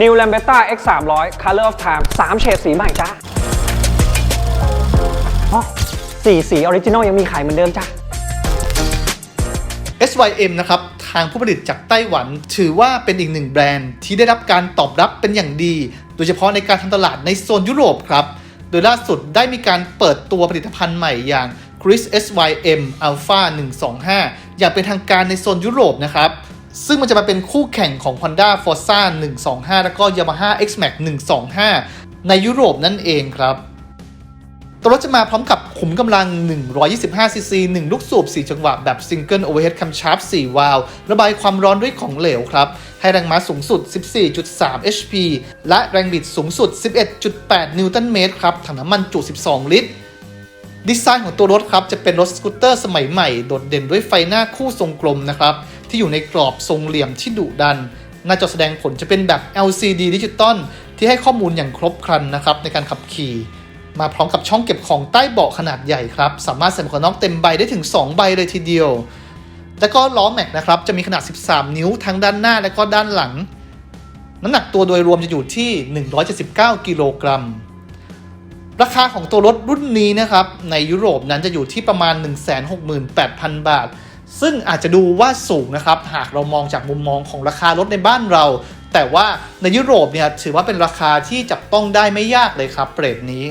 New Lambretta X 3 0 0 Color of Time 3 เฉดสีใหม่จ้าสีสีออริจินอลยังมีขายเหมือนเดิมจ้า SYM นะครับ ทางผู้ผลิตจากไต้หวัน ถือว่าเป็นอีกหนึ่งแบรนด์ที่ได้รับการตอบรับเป็นอย่างดี โดยเฉพาะในการทำตลาดในโซนยุโรปครับ โดยล่าสุดได้มีการเปิดตัวผลิตภัณฑ์ใหม่อย่าง Chris SYM Alpha 125 อย่างเป็นทางการในโซนยุโรปนะครับ ซึ่งมันจะมาเป็นคู่แข่งของ Honda Forza 125 แล้วก็ Yamaha X-Max 125 ในยุโรปนั่นเองครับตัวรถจะมาพร้อมกับขุมกำลัง 125 ซีซี 1 ลูกสูบ 4 จังหวะ แบบ Single Overhead Camshaft 4วาล์วระบายความร้อนด้วยของเหลวครับ ให้แรงม้าสูงสุด 14.3 HP และแรงบิดสูงสุด 11.8 นิวตันเมตรครับ ถังน้ำมันจุ 12 ลิตร ดีไซน์ของตัวรถครับ จะเป็นรถสกูตเตอร์สมัยใหม่ โดดเด่นด้วยไฟหน้าคู่ทรงกลมนะครับ ที่อยู่ในกรอบทรงเหลี่ยมที่ดุดัน หน้าจอแสดงผลจะเป็นแบบ LCD ดิจิตอลที่ให้ข้อมูลอย่างครบครันนะครับในการขับขี่ มาพร้อมกับช่องเก็บของใต้เบาะขนาดใหญ่ครับ สามารถใส่หมวกกันน็อกเต็มใบได้ถึง 2 ใบเลยทีเดียว แล้วก็ล้อแม็กนะครับจะมีขนาด 13 นิ้วทั้งด้านหน้าและก็ด้านหลัง น้ำหนักตัวโดยรวมจะอยู่ที่ 179 กิโลกรัมราคาของตัวรถรุ่นนี้นะครับในยุโรปนั้นจะอยู่ที่ประมาณ 168,000 บาท ซึ่งอาจจะดูว่าสูงนะครับ หากเรามองจากมุมมองของราคารถในบ้านเรา แต่ว่าในยุโรปเนี่ยถือว่าเป็นราคาที่จับต้องได้ไม่ยากเลยครับเปรตนี้